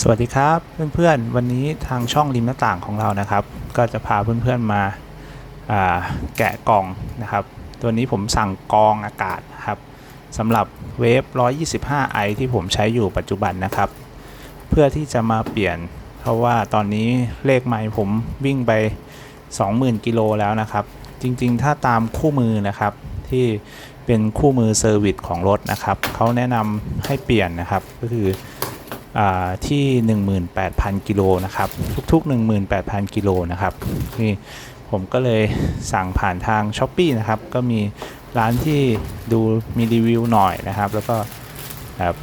สวัสดีครับเพื่อนๆ วันนี้ทางช่องริมหน้าต่างของเรานะครับ ก็จะพาเพื่อนๆมาาแกะกล่องนะครับ ตัวนี้ผมสั่งกองอากาศนะครับสำหรับเวฟ 125 i ที่ผมใช้อยู่ปัจจุบันนะครับ เพื่อที่จะมาเปลี่ยน เพราะว่าตอนนี้เลขไมล์ผมวิ่งไป 20,000 กิโลแล้วนะครับ จริงๆ ถ้าตามคู่มือนะครับที่เป็นคู่มือเซอร์วิสของรถนะครับเขาแนะนำให้เปลี่ยนนะครับก็คือ ที่ 18,000 กิโลนะครับ ทุกๆ 18,000 กิโลนะครับนี่ผมก็เลยสั่งผ่านทาง s h อ p e e นะครับ ก็มีร้านที่ดูมีรีวิวหน่อยนะครับ แล้วก็แบบ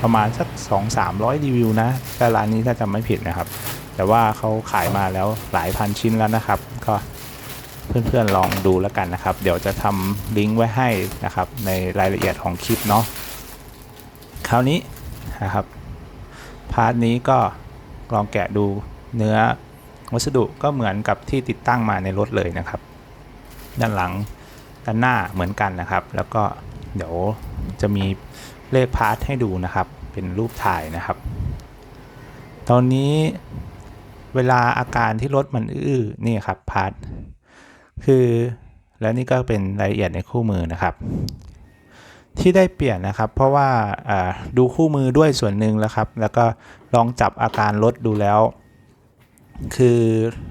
ประมาณสัก 2-300 รีวิวนะแต่ร้านนี้ถ้าจำไม่ผิดนะครับ แต่ว่าเขาขายมาแล้วหลายพันชิ้นแล้วนะครับ ก็เพื่อนๆลองดูแล้วกันนะครับ เดี๋ยวจะทำลิงก์ไว้ให้นะครับในรายละเอียดของคลิปเนาะคราวนี้ นะครับ พาร์ทนี้ก็ลองแกะดูเนื้อวัสดุก็เหมือนกับที่ติดตั้งมาในรถเลยนะครับ ด้านหลังด้านหน้าเหมือนกันนะครับ แล้วก็เดี๋ยวจะมีเลขพาร์ทให้ดูนะครับ เป็นรูปถ่ายนะครับ ตอนนี้เวลาอาการที่รถมันอื้อนี่ครับพาร์ทคือแล้วนี่ก็เป็นรายละเอียดในคู่มือนะครับ ที่ได้เปลี่ยนนะครับ เพราะว่าดูคู่มือด้วยส่วนหนึ่งแล้วครับ แล้วก็ลองจับอาการรถดูแล้ว คือ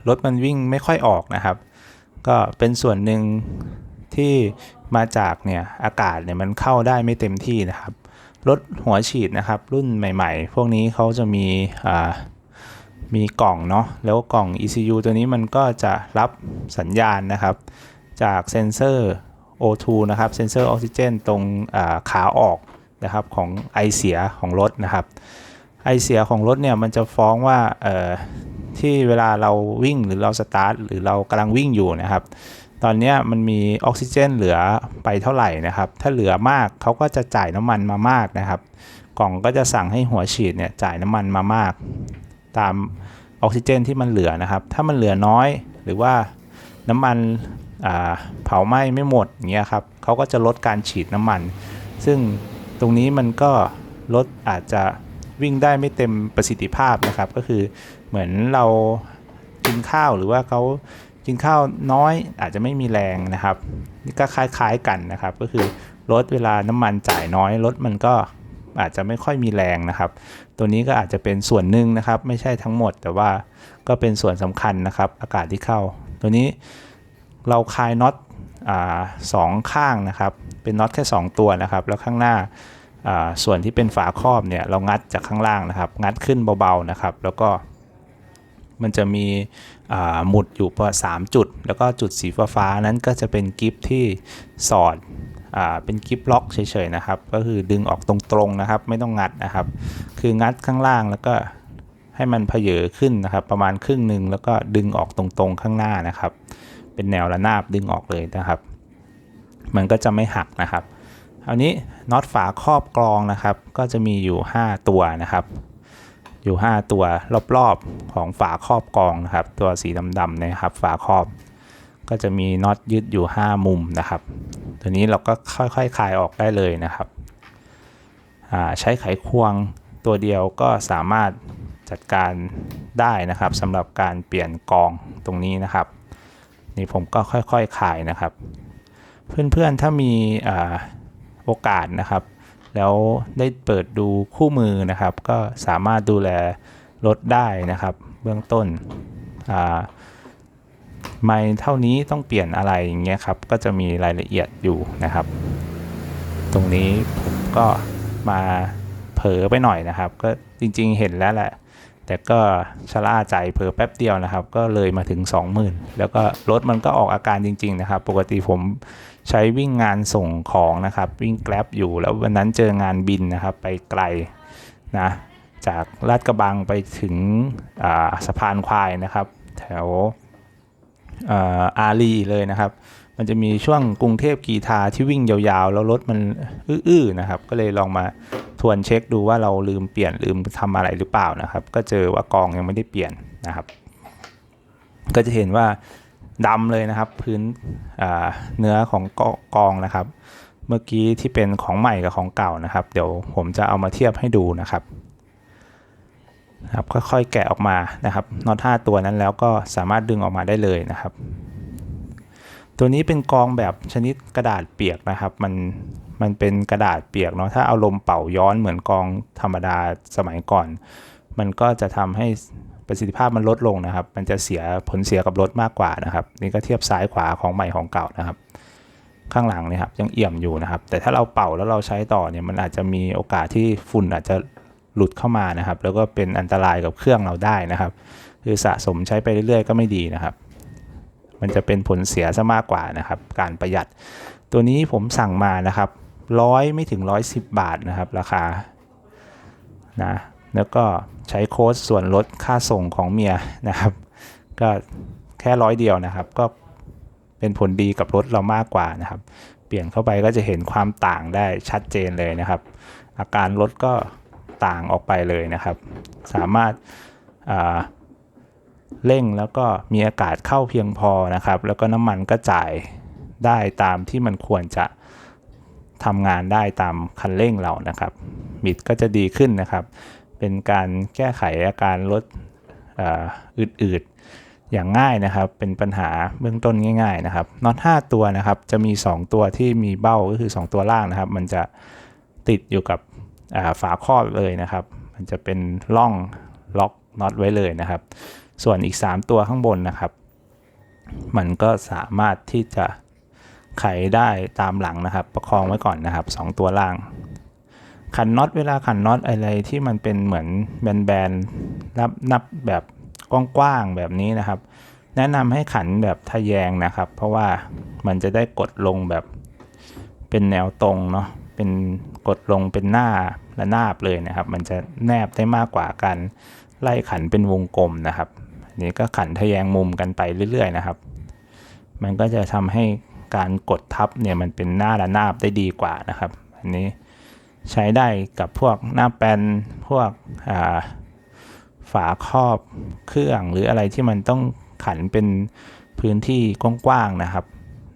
รถมันวิ่งไม่ค่อยออกนะครับ ก็เป็นส่วนหนึ่งที่มาจากเนี่ยอากาศเนี่ยมันเข้าได้ไม่เต็มที่นะครับรถหัวฉีดนะครับ รุ่นใหม่ๆ พวกนี้เขาจะมีมีกล่องเนาะแล้วกล่อง ECU ตัวนี้มันก็จะรับสัญญาณนะครับ จากเซนเซอร์ O2 นะครับเซนเซอร์ออกซิเจนตรงขาออกนะครับของไอเสียของรถนะครับไอเสียของรถเนี่ยมันจะฟ้องว่าที่เวลาเราวิ่งหรือเราสตาร์ทหรือเรากำลังวิ่งอยู่นะครับ ตอนนี้มันมีออกซิเจนเหลือไปเท่าไหร่นะครับ ถ้าเหลือมากเขาก็จะจ่ายน้ำมันมามากนะครับ กล่องก็จะสั่งให้หัวฉีดเนี่ยจ่ายน้ำมันมามาก ตามออกซิเจนที่มันเหลือนะครับ ถ้ามันเหลือน้อยหรือว่าน้ำมัน เผาไหม้ไม่หมดอย่างเงี้ยครับเขาก็จะลดการฉีดน้ำมัน ซึ่งตรงนี้มันก็ลดอาจจะวิ่งได้ไม่เต็มประสิทธิภาพนะครับ ก็คือเหมือนเรากินข้าวหรือว่าเขากินข้าวน้อยอาจจะไม่มีแรงนะครับนี่ก็คล้ายๆกันนะครับ ก็คือลดเวลาน้ำมันจ่ายน้อยรถมันก็อาจจะไม่ค่อยมีแรงนะครับ ตัวนี้ก็อาจจะเป็นส่วนหนึ่งนะครับ ไม่ใช่ทั้งหมด แต่ว่าก็เป็นส่วนสำคัญนะครับ อากาศที่เข้า ตัวนี้ เราคลายน็อตสองข้างนะครับ เป็นน็อตแค่ 2 ตัวนะครับ แล้วข้างหน้าส่วนที่เป็นฝาครอบเนี่ยเรางัดจากข้างล่างนะครับ งัดขึ้นเบาๆนะครับ แล้วก็มันจะมีหมุดอยู่ประมาณสามจุด แล้วก็จุดสีฟ้าๆนั้นก็จะเป็นกิฟที่สอดอเป็นกิฟล็อกเฉยๆนะครับ ก็คือดึงออกตรงๆนะครับ ไม่ต้องงัดนะครับ คืองัดข้างล่างแล้วก็ให้มันเพเยอขึ้นนะครับ ประมาณครึ่งหนึ่งแล้วก็ดึงออกตรงๆข้างหน้านะครับ เป็นแนวระนาบดึงออกเลยนะครับ มันก็จะไม่หักนะครับคราวนี้น็อตฝาครอบกรองนะครับ ก็จะมีอยู่ 5 ตัวนะครับ อยู่ 5 ตัวรอบๆของฝาครอบกรองนะครับ ตัวสีดำๆนะครับ ฝาครอบ ก็จะมีน็อตยึดอยู่ 5 มุมนะครับ ตัวนี้เราก็ค่อยๆคลายออกได้เลยนะครับอ่าใช้ไขควงตัวเดียวก็สามารถจัดการได้นะครับสำหรับการเปลี่ยนกรองตรงนี้นะครับ นี่ผมก็ค่อยๆคคายนะครับ เพื่อนๆถ้ามีอโอกาสนะครับ แล้วได้เปิดดูคู่มือนะครับ ก็สามารถดูแลรถได้นะครับ เบื้องต้นไม่เท่านี้ต้องเปลี่ยนอะไรอย่างเงี้ยครับ ก็จะมีรายละเอียดอยู่นะครับ ตรงนี้ผมก็มาเผลอไปหน่อยนะครับ ก็จริงๆเห็นแล้วแหละ แต่ก็ชะล่าใจเผลอแป๊บเดียวนะครับ ก็เลยมาถึง 20,000 แล้วก็รถมันก็ออกอาการจริง ๆ นะครับ ปกติผมใช้วิ่งงานส่งของนะครับ วิ่งแกลบอยู่แล้ววันนั้นเจองานบินนะครับ ไปไกลนะจากลาดกระบังไปถึงสะพานควายนะครับ แถวอาอารีเลยนะครับ มันจะมีช่วงกรุงเทพกีทาที่วิ่งยาวๆ แล้วรถมันอื้อๆนะครับ ก็เลยลองมาทวนเช็คดูว่าเราลืมเปลี่ยนลืมทำอะไรหรือเปล่านะครับ ก็เจอว่ากองยังไม่ได้เปลี่ยนนะครับ ก็จะเห็นว่าดำเลยนะครับ พื้นเนื้อของกองนะครับ เมื่อกี้ที่เป็นของใหม่กับของเก่านะครับ เดี๋ยวผมจะเอามาเทียบให้ดูนะครับครับค่อยๆแกะออกมานะครับน็อต5ตัวนั้นแล้วก็สามารถดึงออกมาได้เลยนะครับ ตัวนี้เป็นกองแบบชนิดกระดาษเปียกนะครับ มันมันเป็นกระดาษเปียกเนาะถ้าเอาลมเป่าย้อนเหมือนกองธรรมดาสมัยก่อน มันก็จะทำให้ประสิทธิภาพมันลดลงนะครับ มันจะเสียผลเสียกับรถมากกว่านะครับ นี่ก็เทียบซ้ายขวาของใหม่ของเก่านะครับ ข้างหลังเนี่ยครับยังเอี่ยมอยู่นะครับ แต่ถ้าเราเป่าแล้วเราใช้ต่อเนี่ยมันอาจจะมีโอกาสที่ฝุ่นอาจจะหลุดเข้ามานะครับ แล้วก็เป็นอันตรายกับเครื่องเราได้นะครับ คือสะสมใช้ไปเรื่อยๆ ก็ไม่ดีนะครับ มันจะเป็นผลเสียซะมากกว่านะครับ การประหยัด ตัวนี้ผมสั่งมานะครับร้อยไม่ถึง 110 บาทนะครับ ราคานะแล้วก็ใช้โค้ดส่วนลดค่าส่งของเมียนะครับ ก็แค่ร้อยเดียวนะครับ ก็เป็นผลดีกับรถเรามากกว่านะครับ เปลี่ยนเข้าไปก็จะเห็นความต่างได้ชัดเจนเลยนะครับ อาการรถก็ต่างออกไปเลยนะครับ สามารถ เร่งแล้วก็มีอากาศเข้าเพียงพอนะครับ แล้วก็น้ำมันก็จ่ายได้ตามที่มันควรจะทำงานได้ตามคันเร่งเรานะครับ บิดก็จะดีขึ้นนะครับ เป็นการแก้ไขอาการรถอืดๆอย่างง่ายนะครับ เป็นปัญหาเบื้องต้นง่าย ๆ นะครับน็อต5ตัวนะครับ จะมี 2 ตัวที่มีเบ้าก็คือ 2 ตัวล่างนะครับ มันจะติดอยู่กับฝาครอบเลยนะครับ มันจะเป็นร่องล็อกน็อตไว้เลยนะครับ ส่วนอีก 3 ตัวข้างบนนะครับ มันก็สามารถที่จะไขได้ตามหลังนะครับ ประคองไว้ก่อนนะครับ 2 ตัวล่าง ขันน็อตเวลาขันน็อตอะไรที่มันเป็นเหมือนแบนๆนับนับแบบกว้างๆแบบนี้นะครับ แนะนำให้ขันแบบทะแยงนะครับ เพราะว่ามันจะได้กดลงแบบเป็นแนวตรงเนาะเป็นกดลงเป็นหน้าระนาบเลยนะครับ มันจะแนบได้มากกว่าการไล่ขันเป็นวงกลมนะครับ นี้ก็ขันทะแยงมุมกันไปเรื่อย ๆ นะครับ มันก็จะทำให้การกดทับเนี่ยมันเป็นหน้าระนาบได้ดีกว่านะครับ อันนี้ใช้ได้กับพวกหน้าแปนพวกฝาครอบเครื่องหรืออะไรที่มันต้องขันเป็นพื้นที่กว้างๆนะครับ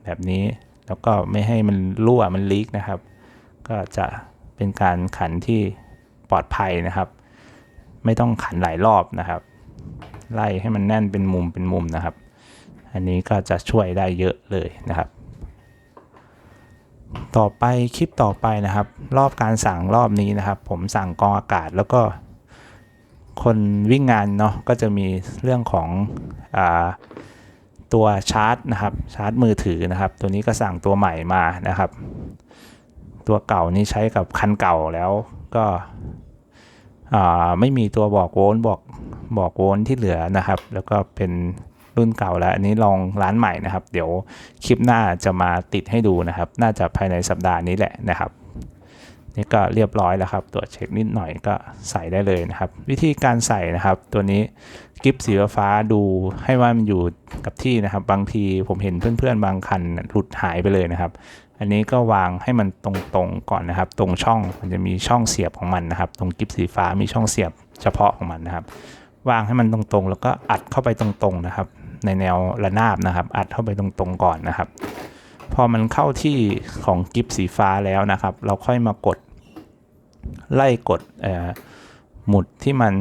แบบนี้แล้วก็ไม่ให้มันรั่วมันลีกนะครับ ก็จะเป็นการขันที่ปลอดภัยนะครับ ไม่ต้องขันหลายรอบนะครับ ไล่ให้มันแน่นเป็นมุมเป็นมุมนะครับ อันนี้ก็จะช่วยได้เยอะเลยนะครับ ต่อไปคลิปต่อไปนะครับ รอบการสั่งรอบนี้นะครับ ผมสั่งกองอากาศแล้วก็ คนวิ่งงานเนาะก็จะมีเรื่องของอาตัวชาร์จนะครับชาร์จมือถือนะครับ ตัวนี้ก็สั่งตัวใหม่มานะครับ ตัวเก่านี้ใช้กับคันเก่าแล้วก็ไม่มีตัวบอกโวลต์บอก บอกโวลต์ที่เหลือนะครับ แล้วก็เป็นรุ่นเก่าแล้วอันนี้ลองร้านใหม่นะครับ เดี๋ยวคลิปหน้าจะมาติดให้ดูนะครับ น่าจะภายในสัปดาห์นี้แหละนะครับนี่ก็เรียบร้อยแล้วครับ ตรวจเช็คนิดหน่อยก็ใส่ได้เลยนะครับ วิธีการใส่นะครับ ตัวนี้กิฟสีฟ้าดูให้ว่ามันอยู่กับที่นะครับ บางทีผมเห็นเพื่อนๆ บางคันหลุดหายไปเลยนะครับ อันนี้ก็วางให้มันตรงๆก่อนนะครับ ตรงช่องมันจะมีช่องเสียบของมันนะครับ ตรงกิฟสีฟ้ามีช่องเสียบเฉพาะของมันนะครับ วางให้มันตรงๆ แล้วก็อัดเข้าไปตรงๆนะครับ ในแนวระนาบนะครับ อัดเข้าไปตรงๆก่อนนะครับ พอมันเข้าที่ของกิฟสีฟ้าแล้วนะครับ เราค่อยมากดไล่กดหมุดที่มัน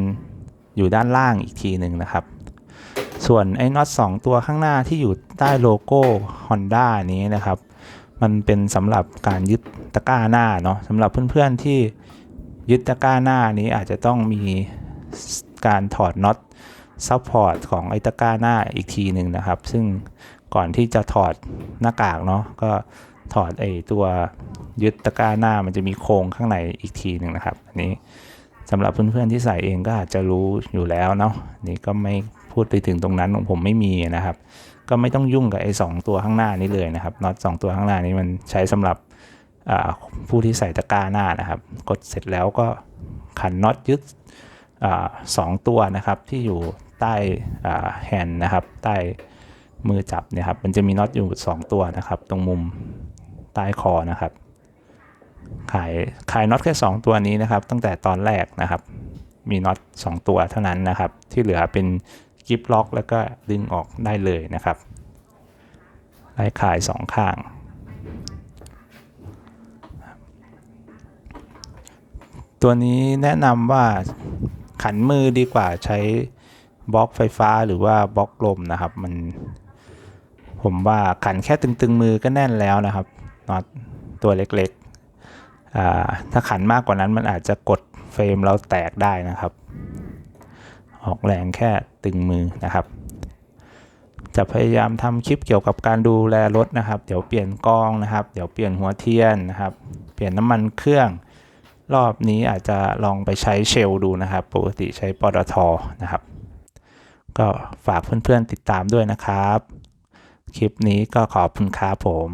อยู่ด้านล่างอีกทีหนึ่งนะครับ ส่วนไอ้น็อต2ตัวข้างหน้าที่อยู่ใต้โลโก้ Honda นี้นะครับ มันเป็นสำหรับการยึดตะกร้าหน้าเนาะสำหรับเพื่อนๆที่ยึดตะกร้าหน้านี้อาจจะต้องมี การถอดน็อตซัพพอร์ตของไอ้ตะกร้าหน้าอีกทีหนึ่งนะครับ ซึ่งก่อนที่จะถอดหน้ากากเนาะก็ถอดไอ้ตัวยึดตะกร้าหน้ามันจะมีโครงข้างในอีกทีหนึ่งนะครับอันนี้สำหรับเพื่อนๆที่ใส่เองก็อาจจะรู้อยู่แล้วเนาะนี่ก็ไม่พูดไปถึงตรงนั้นของผมไม่มีนะครับ ก็ไม่ต้องยุ่งกับไอ้สตัวข้างหน้านี้เลยนะครับน็อตสตัวข้างหน้านี้มันใช้สำหรับผู้ที่ใส่ตะกร้าหน้านะครับ กดเสร็จแล้วก็ขันน็อตยึด สองตัวนะครับที่อยู่ใต้แฮนด์นะครับ ใต้มือจับเนี่ยครับมันจะมีน็อตอยู่ 2 ตัวนะครับ ตรงมุมใต้คอนะครับ ขายขายน็อตแค่ 2 ตัวนี้นะครับ ตั้งแต่ตอนแรกนะครับ มีน็อต2ตัวเท่านั้นนะครับ ที่เหลือเป็นกิฟล็อก แล้วก็ดึงออกได้เลยนะครับไล่ขาย 2 ข้าง ตัวนี้แนะนำว่า ขันมือดีกว่าใช้บล็อกไฟฟ้าหรือว่าบล็อกลมนะครับ มันผมว่าขันแค่ตึงๆมือก็แน่นแล้วนะครับน็อตตัวเล็กๆถ้าขันมากกว่านั้นมันอาจจะกดเฟรมเราแตกได้นะครับ ออกแรงแค่ตึงมือนะครับ จะพยายามทำคลิปเกี่ยวกับการดูแลรถนะครับ เดี๋ยวเปลี่ยนกล้องนะครับ เดี๋ยวเปลี่ยนหัวเทียนนะครับ เปลี่ยนน้ำมันเครื่อง รอบนี้อาจจะลองไปใช้เชลดูนะครับ ปกติใช้ปตทนะครับ ก็ฝากเพื่อนๆติดตามด้วยนะครับ คลิปนี้ก็ขอบคุณครับผม